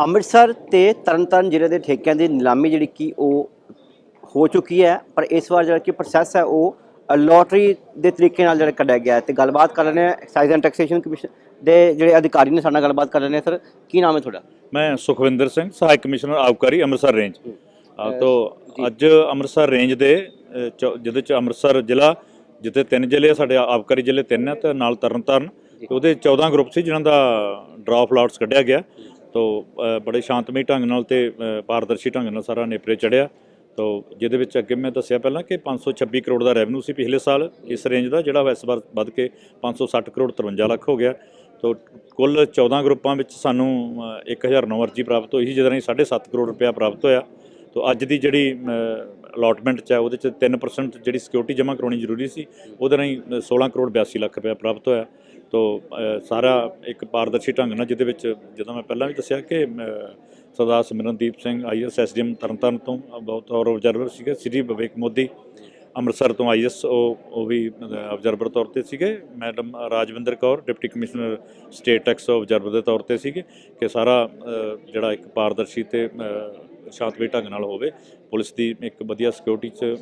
ਅੰਮ੍ਰਿਤਸਰ ਤੇ ਤਰਨਤਾਰਨ ਜ਼ਿਲ੍ਹੇ ਦੇ ਠੇਕਿਆਂ ਦੀ ਨਿਲਾਮੀ ਜਿਹੜੀ ਕਿ ਉਹ ਹੋ ਚੁੱਕੀ ਹੈ ਪਰ ਇਸ ਵਾਰ ਜਿਹੜਾ ਕਿ ਪ੍ਰੋਸੈਸ ਹੈ ਉਹ ਲੋਟਰੀ ਦੇ ਤਰੀਕੇ ਨਾਲ ਜਿਹੜਾ ਕੱਢਿਆ ਗਿਆ ਤੇ ਗੱਲਬਾਤ ਕਰ ਰਹੇ ਹਾਂ ਐਕਸਾਈਜ਼ ਐਂਡ ਟੈਕਸੇਸ਼ਨ ਕਮਿਸ਼ਨ ਦੇ ਜਿਹੜੇ ਅਧਿਕਾਰੀ ਨੇ ਸਾਡੇ ਨਾਲ ਗੱਲਬਾਤ ਕਰ ਰਹੇ ਨੇ ਸਰ ਕੀ ਨਾਮ ਹੈ ਤੁਹਾਡਾ? ਮੈਂ ਸੁਖਵਿੰਦਰ ਸਿੰਘ ਸਹਾਇਕ ਕਮਿਸ਼ਨਰ ਆਬਕਾਰੀ ਅੰਮ੍ਰਿਤਸਰ ਰੇਂਜ। ਤੋਂ ਅੱਜ ਅੰਮ੍ਰਿਤਸਰ ਰੇਂਜ ਦੇ ਜਿਹਦੇ ਚ ਅੰਮ੍ਰਿਤਸਰ ਜ਼ਿਲ੍ਹਾ ਜਿੱਥੇ ਤਿੰਨ ਜ਼ਿਲ੍ਹੇ ਸਾਡੇ ਆਬਕਾਰੀ ਜ਼ਿਲ੍ਹੇ ਤਿੰਨ ਆ ਤੇ ਨਾਲ ਤਰਨਤਾਰਨ। ਉਹਦੇ 14 ਗਰੁੱਪ ਸੀ ਜਿਨ੍ਹਾਂ ਦਾ ਡਰਾਫਟ ਲਾਟਸ ਕੱਢਿਆ ਗਿਆ। ਤੋ ਬੜੇ ਸ਼ਾਂਤਮਈ ਢੰਗ ਨਾਲ ਤੇ ਪਾਰਦਰਸ਼ੀ ਢੰਗ ਨਾਲ ਸਾਰਾ ਨੇਪਰੇ ਚੜਿਆ। ਤੋ ਜਿਹਦੇ ਵਿੱਚ ਅੱਗੇ ਮੈਂ ਦੱਸਿਆ ਪਹਿਲਾਂ ਕਿ 526 ਕਰੋੜ ਦਾ ਰੈਵਨਿਊ ਸੀ ਪਿਛਲੇ ਸਾਲ। ਇਸ ਰੇਂਜ ਦਾ ਜਿਹੜਾ ਇਸ ਵਾਰ ਵੱਧ ਕੇ 560 ਕਰੋੜ 53 ਲੱਖ ਹੋ ਗਿਆ। ਤੋ ਕੁੱਲ 14 ਗਰੁੱਪਾਂ ਵਿੱਚ ਸਾਨੂੰ ਅ, 1009 ਅਰਜੀ ਪ੍ਰਾਪਤ ਹੋਈ ਸੀ ਜਿਹਦੇ ਰਾਹੀਂ 7.5 ਕਰੋੜ ਰੁਪਇਆ ਪ੍ਰਾਪਤ ਹੋਇਆ। ਤੋ ਅੱਜ ਦੀ ਜਿਹੜੀ ਅਲਾਟਮੈਂਟ ਚ ਹੈ ਉਹਦੇ ਚ 3% ਜਿਹੜੀ ਸਿਕਿਉਰਿਟੀ ਜਮ੍ਹਾਂ ਕਰਾਉਣੀ ਜ਼ਰੂਰੀ ਸੀ ਉਹਦੇ ਰਾਹੀਂ ਅ, 16 ਕਰੋੜ 82 ਲੱਖ ਰੁਪਇਆ ਪ੍ਰਾਪਤ ਹੋਇਆ। ਤੋ ਸਾਰਾ ਇੱਕ ਪਾਰਦਰਸ਼ੀ ਢੰਗ ਨਾਲ ਜਿਹਦੇ ਵਿੱਚ, ਜਦੋਂ ਮੈਂ ਪਹਿਲਾਂ ਵੀ ਦੱਸਿਆ ਕਿ ਸਰਦਾਰ ਸਿਮਰਨਦੀਪ ਸਿੰਘ ਆਈਐਸ ਐਸਡੀਐਮ ਤਰਨਤਾਰਨ ਤੋਂ ਬਹੁਤ ਔਰ ਆਬਜ਼ਰਵਰ ਸੀਗੇ, ਸ੍ਰੀ ਵਿਵੇਕ ਮੋਦੀ ਅੰਮ੍ਰਿਤਸਰ ਤੋਂ ਆਈਐਸ ਉਹ ਉਹ ਵੀ ਆਬਜ਼ਰਵਰ ਤੌਰ ਤੇ ਸੀਗੇ। Madam Rajwinder Kaur, deputy commissioner state tax observer ਦੇ ਤੌਰ ਤੇ ਸੀਗੇ ਕਿ ਸਾਰਾ ਜਿਹੜਾ ਇੱਕ ਪਾਰਦਰਸ਼ੀ ਤੇ ਸ਼ਾਂਤਮਈ ਢੰਗ ਨਾਲ ਹੋਵੇ। ਪੁਲਿਸ ਦੀ ਇੱਕ ਵਧੀਆ ਸਿਕਿਉਰਿਟੀ ਚ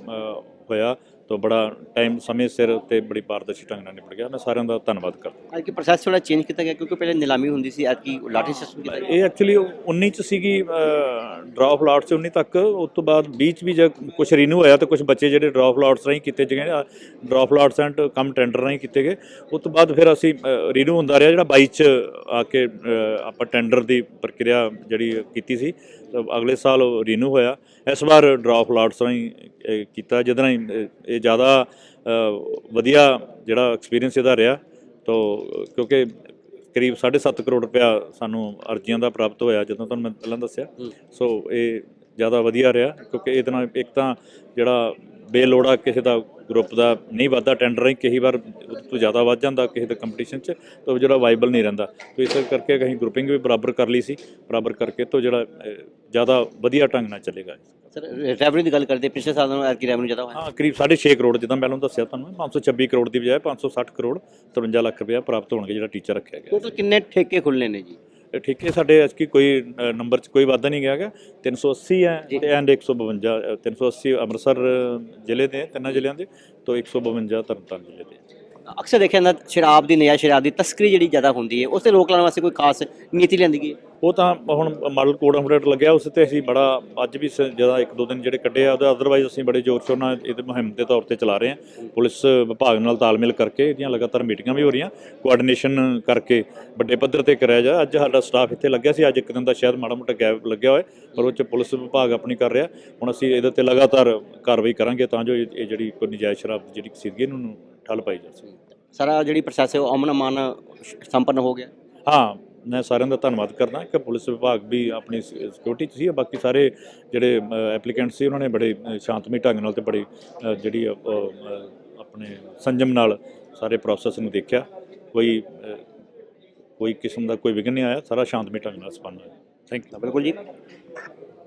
ਹੋਇਆ ਤਾਂ ਬੜਾ ਟਾਈਮ ਸਮੇਂ ਸਿਰ ਤੇ ਬੜੀ ਪਾਰਦਰਸ਼ੀ ਢੰਗ ਨਾਲ ਨਿਪਟ ਗਿਆ। ਮੈਂ ਸਾਰਿਆਂ ਦਾ ਧੰਨਵਾਦ ਕਰਦਾ। ਅੱਜ ਕੀ ਪ੍ਰੋਸੈਸ ਥੋੜਾ ਚੇਂਜ ਕੀਤਾ ਗਿਆ ਕਿਉਂਕਿ ਪਹਿਲੇ ਨਿਲਾਮੀ ਹੁੰਦੀ ਸੀ ਅੱਜ ਕੀ ਲਾਟਰੀ ਸਿਸਟਮ ਕੀਤਾ ਇਹ ਐਕਚੁਅਲੀ 19 ਚ ਸੀਗੀ ਡਰਾਪ ਲਾਟਸ 19 ਤੱਕ, ਉਸ ਤੋਂ ਬਾਅਦ 20 ਚ ਵੀ ਜੇ ਕੁਝ ਰੀਨਿਊ ਹੋਇਆ ਤੇ ਕੁਝ ਬੱਚੇ ਜਿਹੜੇ ਡਰਾਪ ਲਾਟਸ ਰਾਹੀਂ ਕੀਤੇ ਜਿਹੜੇ drop lots and cum tender ਰਾਹੀਂ ਕੀਤੇ ਗਏ। ਉਸ ਤੋਂ ਬਾਅਦ ਫਿਰ ਅਸੀਂ ਰੀਨਿਊ ਹੁੰਦਾ ਰਿਹਾ ਜਿਹੜਾ 22 ਚ ਆ ਕੇ ਆਪਾਂ ਟੈਂਡਰ ਦੀ ਪ੍ਰਕਿਰਿਆ ਜਿਹੜੀ ਕੀਤੀ ਸੀ ਅਗਲੇ ਸਾਲ ਰੀਨਿਊ ਹੋਇਆ। ਇਸ ਵਾਰ ਡਰਾਪ ਲਾਟਸ ਰਾਹੀਂ ਕੀਤਾ, ਜਿਹਦੇ ਰਾਹੀਂ ਇਹ ਜ਼ਿਆਦਾ ਵਧੀਆ ਜਿਹੜਾ ਐਕਸਪੀਰੀਅੰਸ ਇਹਦਾ ਰਿਹਾ। ਤੋ, ਕਿਉਂਕਿ ਕਰੀਬ 7.5 ਕਰੋੜ ਰੁਪਇਆ ਸਾਨੂੰ ਅਰਜ਼ੀਆਂ ਦਾ ਪ੍ਰਾਪਤ ਹੋਇਆ ਜਦੋਂ ਤੁਹਾਨੂੰ ਮੈਂ ਪਹਿਲਾਂ ਦੱਸਿਆ। ਸੋ ਇਹ ਜ਼ਿਆਦਾ ਵਧੀਆ ਰਿਹਾ ਕਿਉਂਕਿ ਇਹਦੇ ਨਾਲ ਇੱਕ ਤਾਂ ਜਿਹੜਾ ਬੇਲੋੜਾ ਕਿਸੇ ਦਾ ਗਰੁੱਪ ਦਾ ਨਹੀਂ ਵੱਧਦਾ ਟੈਂਡਰ ਹੀ ਕਈ ਵਾਰ ਤੋਂ ਜ਼ਿਆਦਾ ਵੱਧ ਜਾਂਦਾ ਕਿਸੇ ਦੇ ਕੰਪੀਟੀਸ਼ਨ 'ਚ ਤਾਂ ਉਹ ਜਿਹੜਾ ਵਾਈਬਲ ਨਹੀਂ ਰਹਿੰਦਾ। ਤਾਂ ਇਸ ਕਰਕੇ ਅਸੀਂ ਗਰੁੱਪਿੰਗ ਵੀ ਬਰਾਬਰ ਕਰ ਲਈ ਸੀ। ਬਰਾਬਰ ਕਰਕੇ ਤੋਂ ਜਿਹੜਾ ਜ਼ਿਆਦਾ ਵਧੀਆ ਢੰਗ ਨਾਲ ਚੱਲੇਗਾ। ਸਰ ਰੈਵਨਿਊ ਦੀ ਗੱਲ ਕਰਦੇ ਪਿਛਲੇ ਸਾਲ ਨਾਲੋਂ ਐਤਕੀ ਰੈਵਨਿਊ ਜ਼ਿਆਦਾ ਹੋਇਆ। ਹਾਂ ਕਰੀਬ 6.5 ਕਰੋੜ ਜਿੱਦਾਂ ਮੈਂ ਤੁਹਾਨੂੰ ਦੱਸਿਆ ਤੁਹਾਨੂੰ 526 ਕਰੋੜ ਦੀ ਬਜਾਏ 560 ਕਰੋੜ 53 ਲੱਖ ਰੁਪਇਆ ਪ੍ਰਾਪਤ ਹੋਣਗੇ ਜਿਹੜਾ ਟੀਚਰ ਰੱਖਿਆ ਗਿਆ। ਟੋਟਲ ਕਿੰਨੇ ਠੇਕੇ ਖੁੱਲਨੇ ਨੇ ਜੀ? ਠੇਕੇ ਸਾਡੇ ਐਸਕੀ ਕੋਈ ਅ, ਨੰਬਰ 'ਚ ਕੋਈ ਵਾਧਾ ਨਹੀਂ ਗਿਆ ਹੈਗਾ। 380 ਹੈ। ਤੇ ਐਂਡ 152 ਅ, 380 ਅੰਮ੍ਰਿਤਸਰ ਜ਼ਿਲ੍ਹੇ ਦੇ ਤਿੰਨਾਂ ਜ਼ਿਲ੍ਹਿਆਂ ਦੇ ਤੋਂ 152 ਤਰਨਤਾਰਨ ਜ਼ਿਲ੍ਹੇ ਦੇ ਅਕਸਰ ਦੇਖਿਆ ਜਾਂਦਾ ਸ਼ਰਾਬ ਦੀ ਨਜਾਇਜ਼ ਸ਼ਰਾਬ ਦੀ ਤਸਕਰੀ ਜਿਹੜੀ ਜ਼ਿਆਦਾ ਹੁੰਦੀ ਹੈ, ਉਸ ਤੇ ਰੋਕ ਲਾਉਣ ਵਾਸਤੇ ਕੋਈ ਖਾਸ ਨੀਤੀ ਲੈਂਦੀ ਗਈ ਹੈ? ਉਹ ਤਾਂ ਹੁਣ ਮਾਡਲ ਕੋਡ ਅਪਡੇਟ ਲੱਗਿਆ, ਉਸ ਤੇ ਅਸੀਂ ਬੜਾ ਅੱਜ ਵੀ ਸ- ਜਿਹੜਾ ਇੱਕ ਦੋ ਦਿਨ ਜਿਹੜੇ ਕੱਢੇ ਆ, ਉਹਦਾ ਅਦਰਵਾਈਜ਼ ਅਸੀਂ ਬੜੇ ਜ਼ੋਰ ਸ਼ੋਰ ਨਾਲ ਇਹਦੇ ਮੁਹਿੰਮ ਦੇ ਤੌਰ ਤੇ ਚਲਾ ਰਹੇ ਹਾਂ। ਪੁਲਿਸ ਵਿਭਾਗ ਨਾਲ ਤਾਲਮੇਲ ਕਰਕੇ ਇਹਦੀਆਂ ਲਗਾਤਾਰ ਮੀਟਿੰਗਾਂ ਵੀ ਹੋ ਰਹੀਆਂ। ਕੋਆਰਡੀਨੇਸ਼ਨ ਕਰਕੇ ਵੱਡੇ ਪੱਧਰ ਤੇ ਕਰਿਆ ਜਾ, ਅੱਜ ਸਾਡਾ ਸਟਾਫ ਇੱਥੇ ਲੱਗਿਆ ਸੀ, ਅੱਜ ਇੱਕ ਦਿਨ ਦਾ ਸ਼ਾਇਦ ਮਾੜਾ ਮੋਟਾ ਗੈਪ ਲੱਗਿਆ ਹੋਇਆ, ਪਰ ਉਹ ਚ ਪੁਲਿਸ ਵਿਭਾਗ ਆਪਣੀ ਕਰ ਰਿਹਾ। ਹੁਣ ਅਸੀਂ ਇਹਦੇ ਤੇ ਲਗਾਤਾਰ ਕਾਰਵਾਈ ਕਰਾਂਗੇ, ਤਾਂ ਜੋ ਇਹ ਜਿਹੜੀ ਕੋਈ ਨਜਾਇਜ਼ ਸ਼ਰਾਬ ਦੀ ਜਿਹੜੀ ਸੀਗੀ ਨੂੰ ਠੱਲ ਪਾਈ ਜਾ ਸਕੇ ਸਾਰਾ ਜਿਹੜੀ ਪ੍ਰੋਸੈਸ ਹੈ ਉਹ ਅਮਨ ਅਮਾਨ ਸੰਪੰਨ ਹੋ ਗਿਆ? ਹਾਂ ਮੈਂ ਸਾਰਿਆਂ ਦਾ ਧੰਨਵਾਦ ਕਰਦਾ ਕਿ ਪੁਲਿਸ ਵਿਭਾਗ ਵੀ ਆਪਣੀ ਸਿਕਿਉਰਿਟੀ 'ਚ ਸੀ ਬਾਕੀ ਸਾਰੇ ਜਿਹੜੇ ਐਪਲੀਕੈਂਟ ਸੀ ਉਹਨਾਂ ਨੇ ਬੜੇ ਸ਼ਾਂਤਮਈ ਢੰਗ ਨਾਲ ਤੇ ਬੜੀ ਜਿਹੜੀ ਆਪਣੇ ਸੰਜਮ ਨਾਲ ਸਾਰੇ ਪ੍ਰੋਸੈਸ ਨੂੰ ਦੇਖਿਆ। ਕੋਈ ਕੋਈ ਕਿਸਮ ਦਾ ਕੋਈ ਵਿਘਨ ਨਹੀਂ ਆਇਆ ਸਾਰਾ ਸ਼ਾਂਤਮਈ ਢੰਗ ਨਾਲ ਸੰਪੰਨ ਹੋਇਆ। ਥੈਂਕ ਯੂ ਬਿਲਕੁਲ ਜੀ।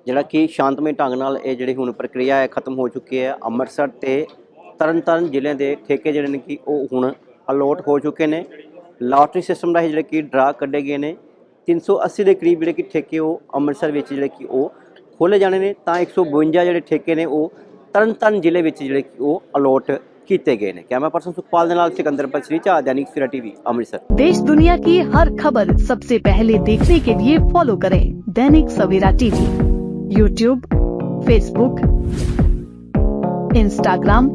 ਜਿਹੜਾ ਕਿ ਸ਼ਾਂਤਮਈ ਢੰਗ ਨਾਲ ਇਹ ਜਿਹੜੀ ਹੁਣ ਪ੍ਰਕਿਰਿਆ ਹੈ ਖਤਮ ਹੋ ਚੁੱਕੀ ਹੈ ਅੰਮ੍ਰਿਤਸਰ ਤੇ ਤਰਨਤਾਰਨ ਜ਼ਿਲ੍ਹੇ ਦੇ ਠੇਕੇ ਜਿਹੜੇ ਨੇ ਕਿ ਉਹ ਹੁਣ ਅਲੋਟ ਹੋ ਚੁੱਕੇ ਨੇ ਲਾਟਰੀ ਸਿਸਟਮ ਰਾਹੀਂ ਜਿਹੜੇ ਕਿ ਡਰਾ ਕੱਢੇ ਗਏ ਨੇ 380 ਦੇ ਕਰੀਬ ਜਿਹੜੇ ਕਿ ਠੇਕੇ ਉਹ ਅੰਮ੍ਰਿਤਸਰ ਵਿੱਚ ਜਿਹੜੇ ਕਿ ਉਹ ਖੋਲੇ ਜਾਣੇ ਨੇ ਤਾਂ 152 ਜਿਹੜੇ ਠੇਕੇ ਨੇ ਉਹ ਤਰਨਤਾਰਨ ਜ਼ਿਲ੍ਹੇ ਵਿੱਚ ਜਿਹੜੇ ਕਿ ਉਹ ਅਲੋਟ ਕੀਤੇ ਗਏ ਨੇ ਕੈਮਰਾ ਪਰਸਨ ਸੁਖਪਾਲ ਦੇ ਨਾਲ ਸਿਕੰਦਰ ਪਸਰੀ ਚਾ दैनिक सवेरा टीवी अमृतसर देश दुनिया की हर खबर सबसे पहले देखने के लिए फॉलो करें Dainik Savera TV YouTube Facebook Instagram